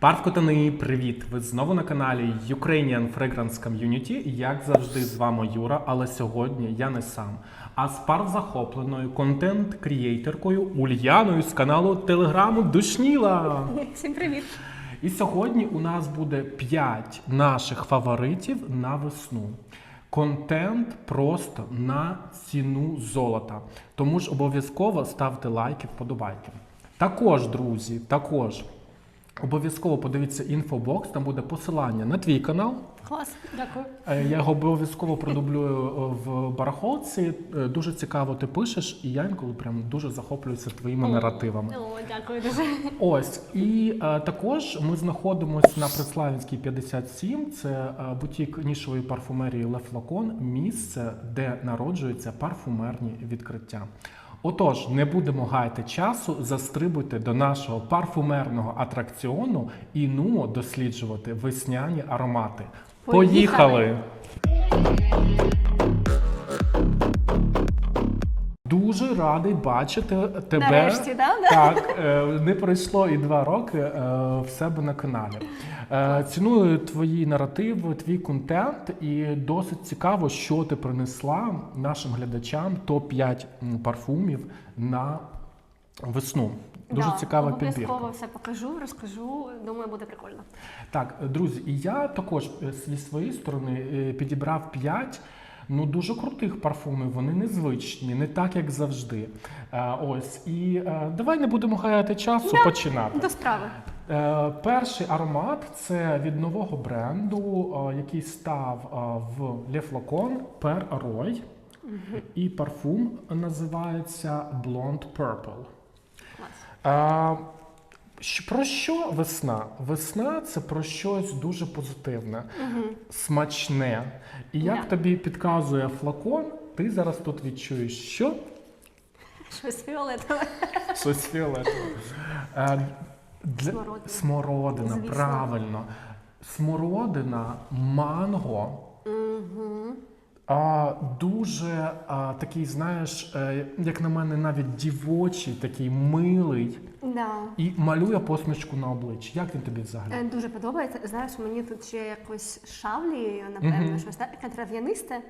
Парвкотани, привіт! Ви знову на каналі Ukrainian Fragrance Community. Як завжди, з вами Юра, але сьогодні я не сам, а з парвзахопленою контент-крієйтеркою Ульяною з каналу Телеграму Душніла. Всім привіт! І сьогодні у нас буде 5 наших фаворитів на весну. Контент просто на ціну золота. Тому ж обов'язково ставте лайки, вподобайки. Також, друзі, також обов'язково подивіться інфобокс, там буде посилання на твій канал. Клас, дякую. Е, Я його обов'язково продублюю е, в барахолці. Е, Дуже цікаво ти пишеш, і я інколи прям дуже захоплююся твоїми наративами. О, дякую дуже. Ось і е, також ми знаходимося на Преславінській 57. Це бутік нішової парфумерії Le Flacon, місце, де народжуються парфумерні відкриття. Отож, не будемо гаяти часу, застрибуйте до нашого парфумерного атракціону і ну досліджувати весняні аромати. Поїхали! Поїхали! Дуже радий бачити тебе. Нарешті, да? Так, е, не пройшло і два роки е, в себе на каналі. Е, Ціную твої наративи, твій контент, і досить цікаво, що ти принесла нашим глядачам топ-5 парфумів на весну. Дуже Да, цікава підбірка. Обов'язково все покажу, розкажу. Думаю, буде прикольно. Так, друзі, і я також зі своєї сторони підібрав 5 ну дуже крутих парфумів. Вони незвичні, не так як завжди. Е, Ось і е, давай не будемо гаяти часу. Да. Починати. До справи. Е, Перший аромат це від нового бренду, е, який став е, в Le Flacon Per Roy. І парфум називається Blonde Purple. Клас. Про що весна? Весна це про щось дуже позитивне, смачне. І як Да. тобі підказує флакон, ти зараз тут відчуєш, що Щось фіолетове. щось фіолетове. Е, для- Смородина. Смородина, правильно. Смородина, манго. Угу. А, дуже а, такий, знаєш, е, як на мене, навіть дівочий, такий милий. Да. І малює посмішку на обличчі. Як він тобі взагалі? Е, Дуже подобається. Знаєш, мені тут ще якось шавлі, напевно, Мгм. щось таке трав'янисте.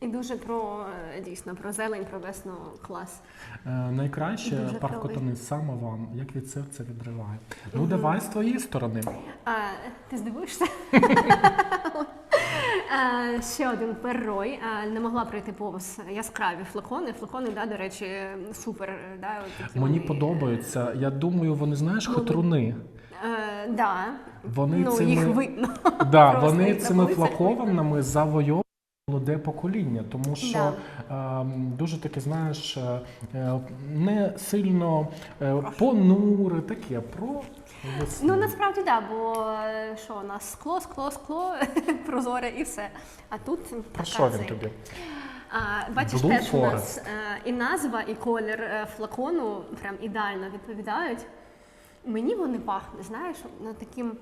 І дуже про е, дійсно про зелень, про весну клас. Е, найкраще паркотани саме вам, як від серця відриває. Ну давай з твоєї сторони. А, ти здивуєшся? А, ще один перрой. Не могла пройти повз яскраві флакони. Флакони, да, до речі, супер. Да, от такі Мені вони. подобаються. Я думаю, вони знаєш хитруни. Е, да. Вони ну, цими, їх видно. да, просто вони їх на цими полицях флаконами завойовують молоде покоління, тому що Да. е, дуже таке, знаєш, е, е, не сильно е, понуре, таке про. Ну насправді так, да, бо е, що у нас скло, скло, скло, прозоре і все. А тут така що він тобі? А, бачиш, Blue теж у нас е, і назва, і колір е, флакону прям ідеально відповідають. Мені вони пахнуть, знаєш, ну, таким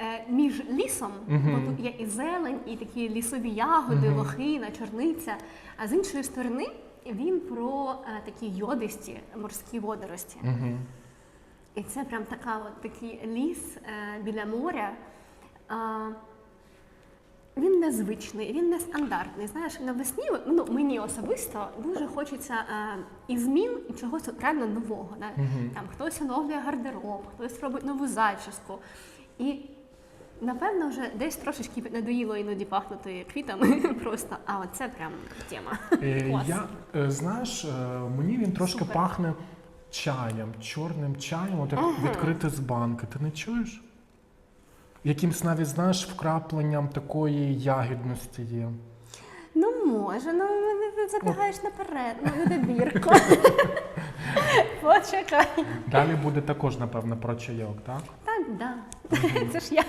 е, між лісом, Мгм. бо тут є і зелень, і такі лісові ягоди, Мгм. лохина, чорниця. А з іншої сторони він про е, такі йодисті морські водорості. Угу. І це прям така от такий ліс е, біля моря. А, він незвичний, він нестандартний. Знаєш, навесні ну, мені особисто дуже хочеться е, і змін, і чогось реально нового. Да? Мгм. Там хтось оновлює гардероб, хтось робить нову зачіску. І напевно вже десь трошечки надоїло іноді пахнути квітами просто. А от це прям тема. Е, Клас. Я е, знаєш, е, мені він трошки Супер. пахне чаєм, чорним чаєм, от як відкрити з банки. Ти не чуєш? Якимсь навіть, знаєш, вкрапленням такої ягідності є. Ну може, ну забігаєш наперед, ну добірку. Почекай. Далі буде також, напевно, про чайок, так? Да. Це ж я.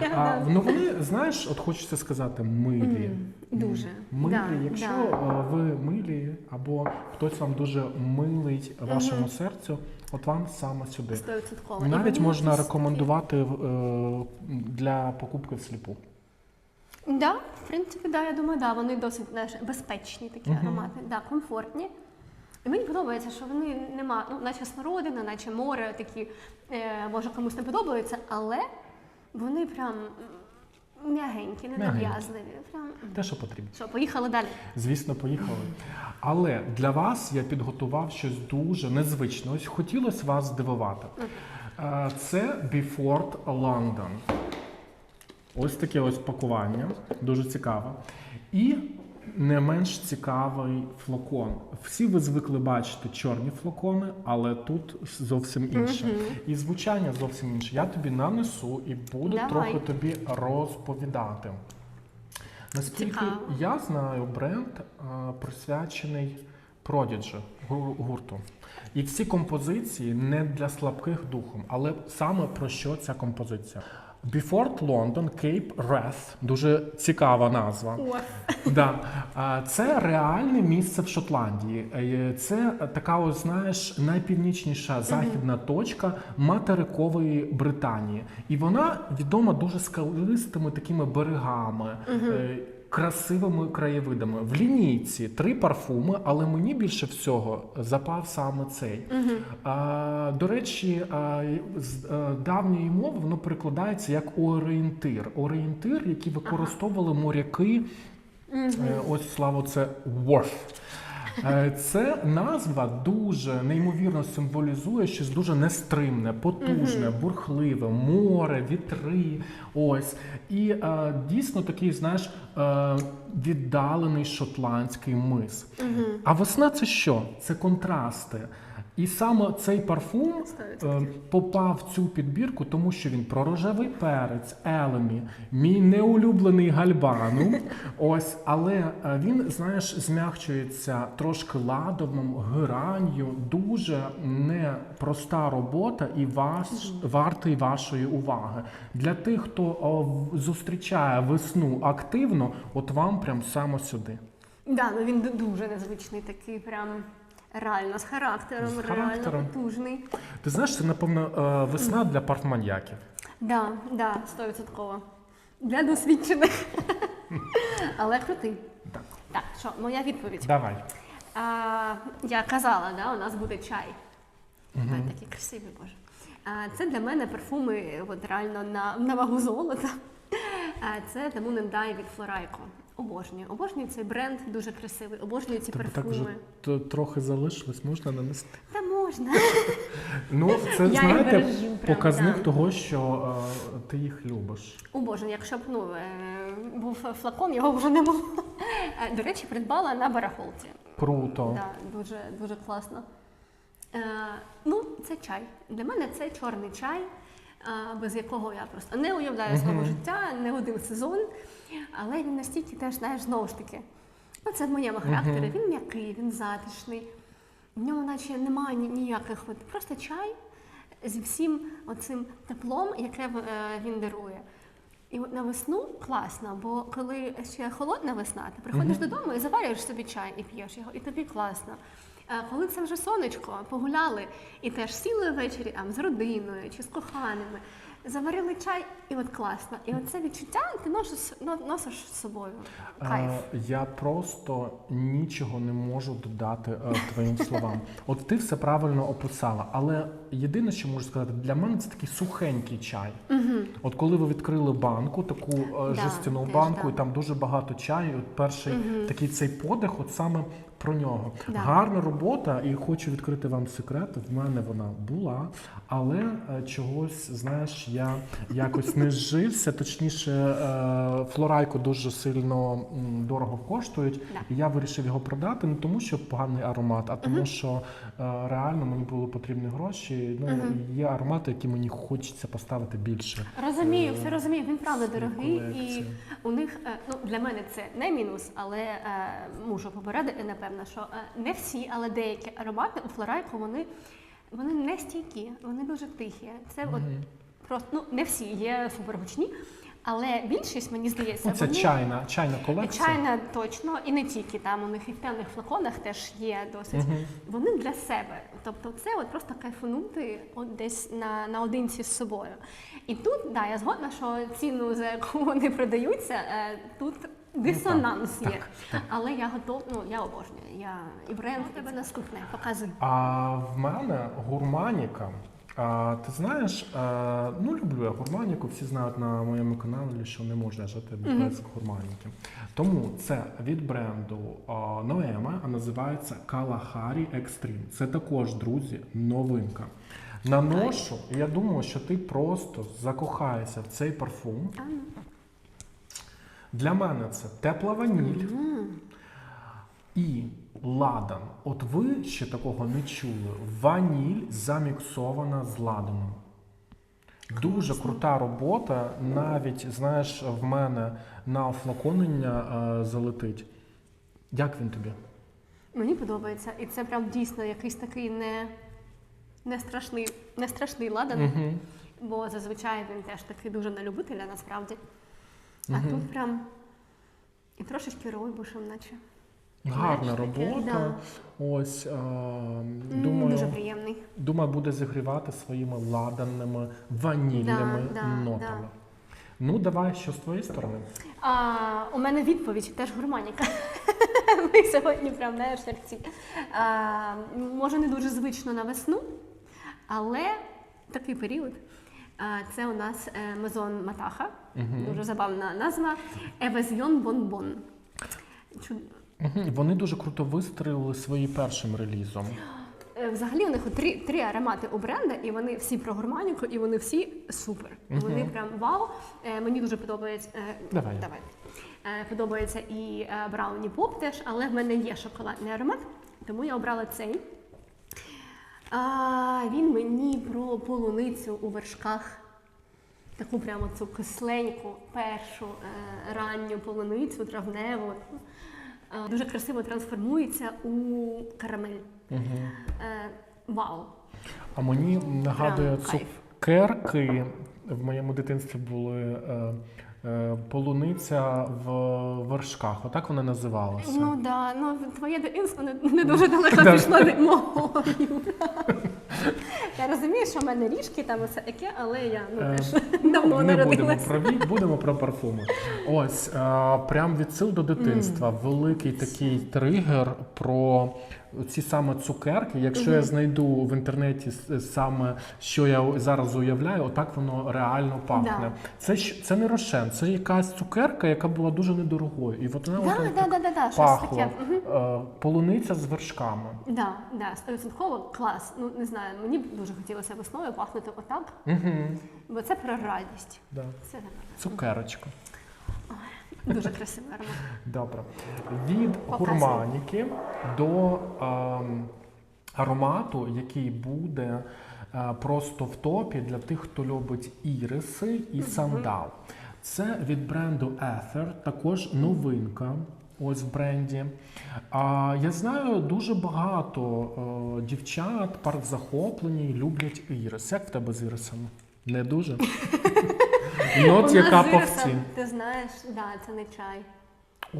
я А, да. ну вони, знаєш, от хочеться сказати, милі. М, дуже. Милі, Да, якщо да. е, ви милі, або хтось вам дуже милий вашому серцю, от вам саме сюди. Стовідсотково. І Навіть вони можна якісь рекомендувати е, для покупки всліпу. такі- Да, в принципі, да, я думаю, да, вони досить знаєш, безпечні такі аромати, да, комфортні. І мені подобається, що вони нема, ну, наче смородина, наче море, такі, е, може комусь не подобаються, але вони прям м'ягенькі, ненав'язливі. Прям... Те, що потрібно. Що, поїхали далі. Звісно, поїхали. Але для вас я підготував щось дуже незвичне. Ось хотілося вас здивувати. Е, Це Before London. Ось таке ось пакування, дуже цікаве. І не менш цікавий флакон. Всі ви звикли бачити чорні флакони, але тут зовсім інше. І звучання зовсім інше. Я тобі нанесу і буду Давай. трохи тобі розповідати. Наскільки Цікаво. я знаю, бренд е, присвячений Prodigy гу- гурту. І ці композиції не для слабких духом, але саме про що ця композиція? Before London, Cape Wrath. Дуже цікава назва. Да. Це реальне місце в Шотландії. Е, Це така, ось, знаєш, найпівнічніша західна точка материкової Британії. І вона відома дуже скалистими такими берегами. е, Красивими краєвидами в лінійці три парфуми, але мені більше всього запав саме цей. А, до речі, а, з а, давньої мови воно перекладається як орієнтир. Орієнтир, який використовували моряки. Е, Ось слава, це wharf. Е, Це назва дуже неймовірно символізує щось дуже нестримне, потужне, бурхливе, море, вітри. Ось. І е, дійсно такий, знаєш, е, віддалений шотландський мис. А весна це що? Це контрасти. І саме цей парфум е, попав в цю підбірку, тому що він про рожевий перець, елемі, мій неулюблений гальбану. Ось, але е, він, знаєш, змягчується трошки ладовим, геранью. Дуже непроста робота і вас вартий вашої уваги. Для тих, хто о, зустрічає весну активно, от вам прям саме сюди. Да, ну він дуже незвичний, такий прям реально з характером, З характером. реально потужний. Ти знаєш, це напевно е, весна для парфманьяків. Да, да, стовідсотково. Для досвідчених. Але крутий. Так. Так, що, моя відповідь. Давай. А, я казала, да, у нас буде чай. Ой, Такий красивий, боже. А, це для мене парфуми от, реально на, на вагу золота. А, це тому не дай від Флорайко. Обожнюю. Обожнюю цей бренд, дуже красивий. Обожнюю ці Тобі так парфуми. вже т- трохи залишилось, можна нанести. Та можна. Ну, це Я їх знаєте, бережу прям, показник да. того, що е, ти їх любиш. Обожнюю, якщо б ну, е, був флакон, його вже не було. Е, До речі, придбала на барахолці. Круто. Да, дуже, дуже класно. Е, ну, це чай. Для мене це чорний чай, без якого я просто не уявляю свого життя, не один сезон. Але він настільки теж, знаєш, знову ж таки. Ну, це в моєму характері. Він м'який, він затишний. В ньому наче немає ні- ніяких от, просто чай зі всім оцим теплом, яке е, він дарує. І от на весну класно, бо коли ще холодна весна, ти приходиш додому і заварюєш собі чай і п'єш його, і тобі класно. А коли це вже сонечко, погуляли і теж сіли ввечері там з родиною чи з коханими, заварили чай, і от класно. І от це відчуття ти носиш, носиш з собою. Кайф. Е, я просто нічого не можу додати е, твоїм словам. От ти все правильно описала, але єдине, що можу сказати, для мене це такий сухенький чай. От коли ви відкрили банку, таку е, Да, жестяну банку, да. і там дуже багато чаю. От перший такий цей подих, от саме про нього. Да. Гарна робота, і хочу відкрити вам секрет. В мене вона була, але е, чогось, знаєш, я якось не зжився. Точніше, е, флорайку дуже сильно дорого коштують. Да. І я вирішив його продати не тому, що поганий аромат, а тому, що е, реально мені були потрібні гроші. Ну є аромати, які мені хочеться поставити більше. Розумію, все розумію. Він правда дорогий, і у них ну для мене це не мінус, але мушу попередити, напевно, що е, не всі, але деякі аромати у Флорайку вони, вони не стійкі, вони дуже тихі. Це от просто ну не всі є супергучні, але більшість мені здається, це вони чайна, чайна колекція. Чайна точно, і не тільки там у них і в темних флаконах теж є досить. Вони для себе. Тобто, це от просто кайфанути от десь на, наодинці з собою. І тут, да, я згодна, що ціну, за яку вони продаються, е, тут Дисонанс є. так, так. Але я готов, ну я обожнюю. Я і бренд у тебе наступне. Показуй. А в мене гурманіка. А, ти знаєш, а, ну люблю я гурманіку, всі знають на моєму каналі, що не можна жити без гурманіки. Тому це від бренду а, Noema, а називається Kalahari Extreme. Це також, друзі, новинка. Наношу, і я думаю, що ти просто закохаєшся в цей парфум. Для мене це тепла ваніль і ладан. От ви ще такого не чули. Ваніль заміксована з ладаном. Дуже крута робота. Навіть, знаєш, в мене на офлаконення е, залетить. Як він тобі? Мені подобається. І це прям дійсно якийсь такий не, не страшний, не страшний ладан. Угу. Бо зазвичай він теж такий дуже на любителя насправді. А Мгм. тут прям і трошечки ройбушем, наче. Гарна робота. Ось е, М, думаю, Дуже приємний. думаю, буде зігрівати своїми ладанними ванільними Да, да, нотами. да. Ну, давай, що з твоєї сторони? А, у мене відповідь теж гурманіка. Ми сьогодні прям знаєш, як може, не дуже звично на весну, але такий період. А, це у нас е, Мезон Матаха, дуже забавна назва. Евазіон Бонбон. Мгм. Вони дуже круто вистрілили своїм першим релізом. Е, Взагалі у них три, три аромати у бренда, і вони всі про гурманіку, і вони всі супер. Вони прям вау. Е, мені дуже подобається. е, Давай. давай. Подобається і Брауні Поп теж, але в мене є шоколадний аромат, тому я обрала цей. А, він мені про полуницю у вершках. Таку прямо цю кисленьку, першу е, ранню полуницю, травневу. Е, дуже красиво трансформується у карамель. Угу. Вау. А мені нагадує цукерки. В моєму дитинстві були е, е, полуниця в вершках. Отак вона називалася. Ну да, ну твоє дитинство не, не дуже далеко Да. пішло від мого. Я розумію, що в мене ріжки там усе таке, але я ну Е, теж давно не будемо народилася. про вік, будемо про парфуми. Ось е, прям відсил до дитинства. Великий такий тригер про ці саме цукерки. Якщо я знайду в інтернеті саме що я зараз уявляю, отак воно реально пахне. Да. Це ж це не рошен, це якась цукерка, яка була дуже недорогою. І от вона Да, от да, так да, да, да, щось пахла. таке. Е, Полуниця з вершками. Да, да, стовідсотково клас. Ну не знаю, мені б дуже хотілося весною пахнути отак, Угу. бо це про радість. Да. Це так. Цукерочка. Дуже красивий аромат. Добре. Від Показуй. гурманіки до ем, аромату, який буде е, просто в топі для тих, хто любить іриси і сандал. Це від бренду Ether, також новинка. Ось в бренді. А я знаю, дуже багато е, дівчат, парк захоплені, люблять ірис. Як в тебе з ірисами? Не дуже? От У яка по ірисом. Ти знаєш, да, це не чай.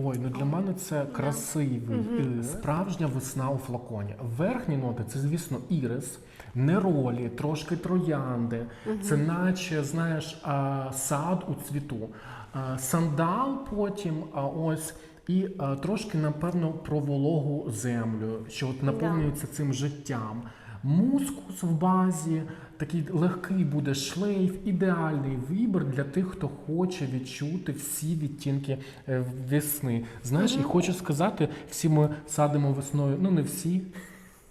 Ой, ну для мене це красивий, е, справжня весна у флаконі. Верхні ноти це, звісно, ірис, неролі, трошки троянди. Це наче, знаєш, а, сад у цвіту. А, Сандал потім, а ось. І а, трошки, напевно, про вологу землю, що от наповнюється цим життям. Мускус в базі, такий легкий буде шлейф, ідеальний вибір для тих, хто хоче відчути всі відтінки е, весни. Знаєш, і хочу сказати, всі ми садимо весною, ну не всі.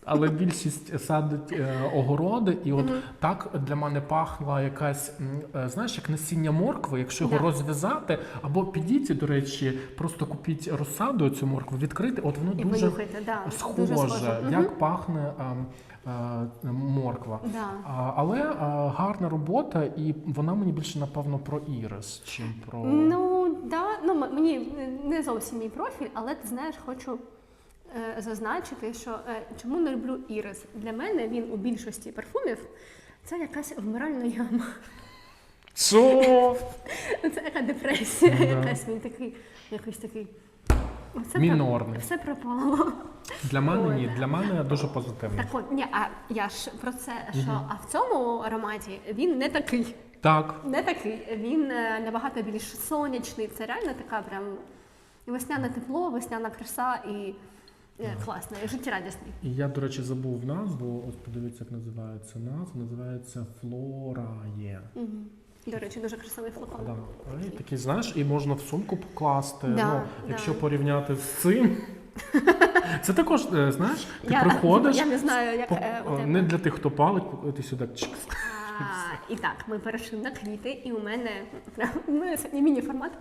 Але більшість садить е, огороди, і от так для мене пахла якась, м, е, знаєш, як насіння моркви, якщо його Да. розв'язати, або підіть, до речі, просто купіть розсаду цю моркву, відкрити, от воно І дуже понюхайте, да, схоже, дуже схоже. Мгм. як пахне ем, е, морква. Да. А, але е, гарна робота, і вона мені більше напевно про ірис, чим про Ну да, ну м- мені не зовсім мій профіль, але ти знаєш, хочу зазначити, що е, чому не люблю ірис. Для мене він у більшості парфумів це якась вмиральна яма. Що? Це яка депресія, Да. якась він такий, якийсь такий. Все Мінорний. Все пропало. Для мене ні, для мене дуже позитивно. Так от, ні, а я ж про це, що а в цьому ароматі він не такий. Так, Не такий. Він е, набагато більш сонячний. Це реально така прям Весняне тепло, весняна краса і е, класно, і життєрадісний. І я, до речі, забув назву. Ось подивіться, як називається назва. Називається Флорає. Угу. До речі, дуже красивий флакон. Да. І такий, знаєш, і можна в сумку покласти. Да, ну, да. якщо порівняти з цим. Це також, е, знаєш, ти я, приходиш. я не знаю, як по- е, у тебе. не для тих, хто палить, ти сюди чикс. А, і так, ми перейшли на квіти, і у мене у мене сьогодні міні-формат,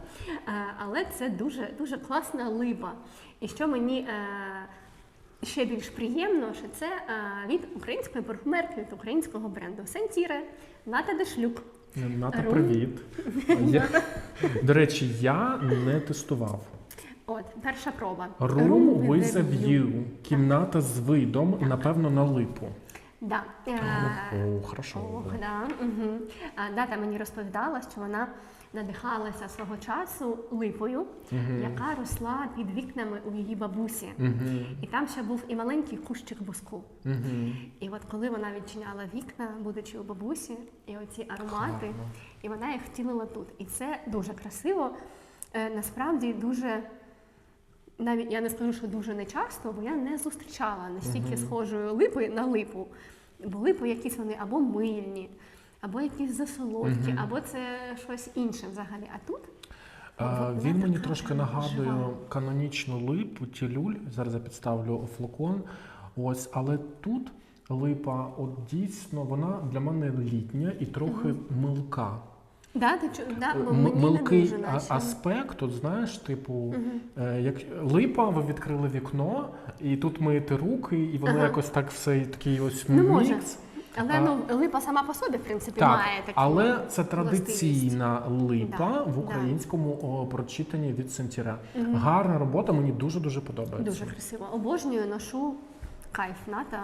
але це дуже дуже класна липа. І що мені е, ще більш приємно, що це е, від української парфумерки, від українського бренду Сентіре Ната Дешлюк. Ната, привіт. Я, до речі, я не тестував. От, перша проба. Room with a view. view. Кімната з видом, напевно, на липу. Да. Е, О, хорошо. Ох, да. Угу. А, Дата мені розповідала, що вона надихалася свого часу липою, яка росла під вікнами у її бабусі. Угу. І там ще був і маленький кущик буску. Угу. І от коли вона відчиняла вікна, будучи у бабусі, і оці аромати, і вона їх втілила тут. І це дуже красиво. Е, насправді дуже. Навіть я не скажу, що дуже нечасто, бо я не зустрічала настільки схожої липи на липу. Бо липи якісь вони або мильні, або якісь засолодкі, Мгм. або це щось інше взагалі. А тут А, Вона він мені така трошки нагадує жива. канонічну липу, тілюль. Зараз я підставлю флакон. Ось, але тут липа, от дійсно, вона для мене літня і трохи милка. Да, ти чу- да, бо мені не милкий дуже наче. аспект, от знаєш, типу, е, як липа, ви відкрили вікно, і тут миєте руки, і воно Ага. якось так все такий ось Ну, може. мікс. Але А- ну липа сама по собі, в принципі, Так, має такі. але це традиційна липа Да, в да. українському о, прочитанні від Сентіре. Мгм. Гарна робота, мені дуже дуже подобається. Дуже красиво. Обожнюю, ношу кайф ната.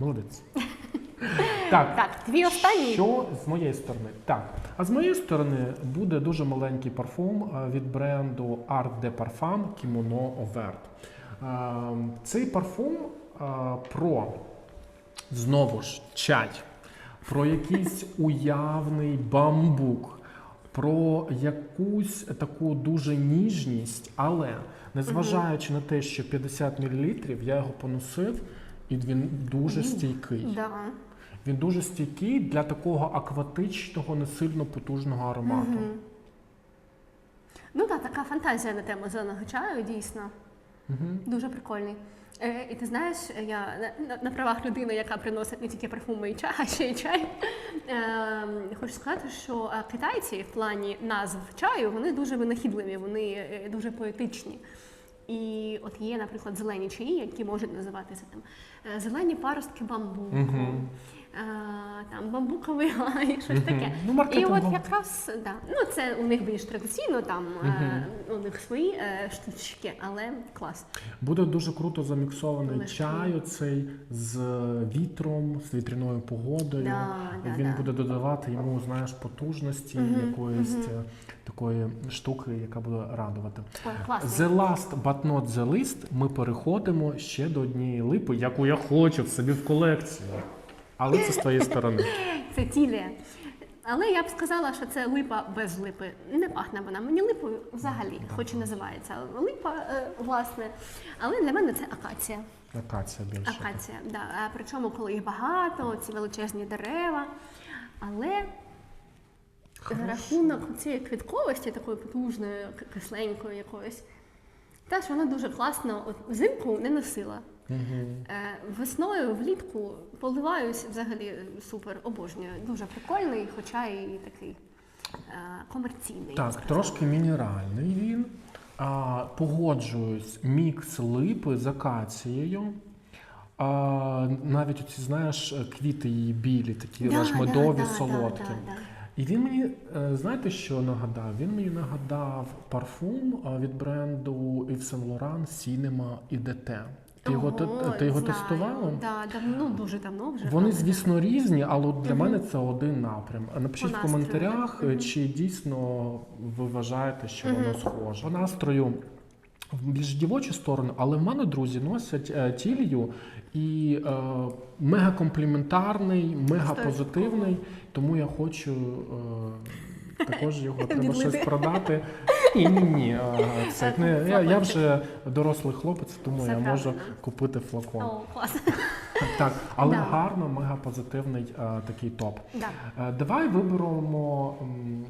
Молодець. так, Так, твій останній. що з моєї сторони? Так, а з моєї сторони буде дуже маленький парфум е, від бренду Art de Parfum Kimono Overt. Е, Цей парфум е, про знову ж чай, про якийсь уявний бамбук, про якусь таку дуже ніжність, але незважаючи на те, що 50 мл, я його поносив, і він дуже стійкий. Да. Він дуже стійкий для такого акватичного, не сильно потужного аромату. Мгм. Ну так, така фантазія на тему зеленого чаю, дійсно. Мгм. Дуже прикольний. Е, і ти знаєш, я на, на, на правах людини, яка приносить не тільки парфуми і чай, а ще й чай. Е, хочу сказати, що е, китайці в плані назв чаю вони дуже винахідливі, вони е, дуже поетичні. І от є, наприклад, зелені чаї, які можуть називатися там е, зелені паростки бамбуку, Мгм. е, там бамбуковий гай, щось таке. Ну, І от якраз да, ну це у них більш традиційно, там е, у них свої е, штучки, але клас. Буде дуже круто заміксований чай оцей з вітром, з вітряною погодою. Він буде додавати йому, знаєш, потужності якоїсь е, такої штуки, яка буде радувати. The last but not the least ми переходимо ще до однієї липи, яку я хочу собі в колекцію. Але це з твоєї сторони. Це тілія. Але я б сказала, що це липа без липи. Не пахне вона мені липою взагалі, хоч і називається липа, е, власне. Але для мене це акація. Акація більше. Акація, да. А причому, коли їх багато, ці величезні дерева. Але за рахунок цієї квітковості, такої потужної, кисленької якоїсь, теж вона дуже класно от, взимку не носила. Е, Весною влітку поливаюсь взагалі супер, обожнюю. Дуже прикольний, хоча і такий е, комерційний. Так, трошки мінеральний він. А, погоджуюсь, мікс липи з акацією. А, навіть оці, знаєш, квіти її білі, такі Да, да, медові, да, солодкі. да, да, І він мені, е, знаєте, що нагадав? Він мені нагадав парфум е, від бренду Yves Saint Laurent Cinema IDT. Ти його, Ого, ти його знаю. тестувала? Да, давно, ну, дуже давно вже. Вони, але звісно, різні, але от для Мгм. мене це один напрям. Напишіть По в настрою, коментарях, так. Мгм. чи дійсно ви вважаєте, що воно Мгм. схоже. По настрою в більш дівочу сторону, але в мене друзі носять е, тілію і е, мега компліментарний, мега позитивний. Тому я хочу е, Також його треба Відлити. щось продати. Ні, ні, ні. Це не я, я вже дорослий хлопець, тому Все я можу правильно. купити флакон. О, клас. Так, але Да. гарно, мега позитивний е, такий топ. Да. Е, Давай виберемо м,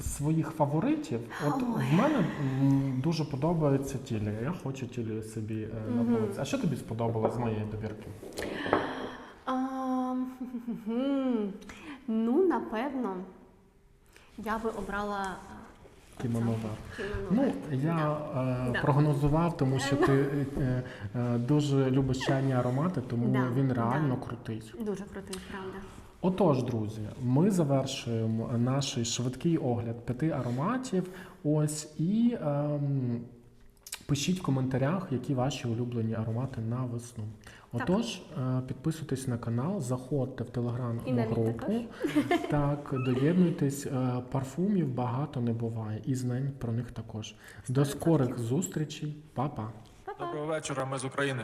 своїх фаворитів. От Ой. в мене м, дуже подобається тілі. Я хочу тілі собі е, на Мгм. А що тобі сподобалось з моєї добірки? А, ну, напевно, я би обрала а, Кімоновар. Ну, я е, Да. прогнозував, тому що ти е, е, дуже любиш чайні аромати, тому Да, він реально да. крутий. Дуже крутий, правда. Отож, друзі, ми завершуємо наш швидкий огляд п'яти ароматів. Ось і ем, пишіть в коментарях, які ваші улюблені аромати на весну. Отож, е, підписуйтесь на канал, заходьте в телеграм групу. Так, доєднуйтесь. Е, Парфумів багато не буває, і знань про них також. До скорих зустрічей, Па-па! Па-па. Доброго вечора, ми з України.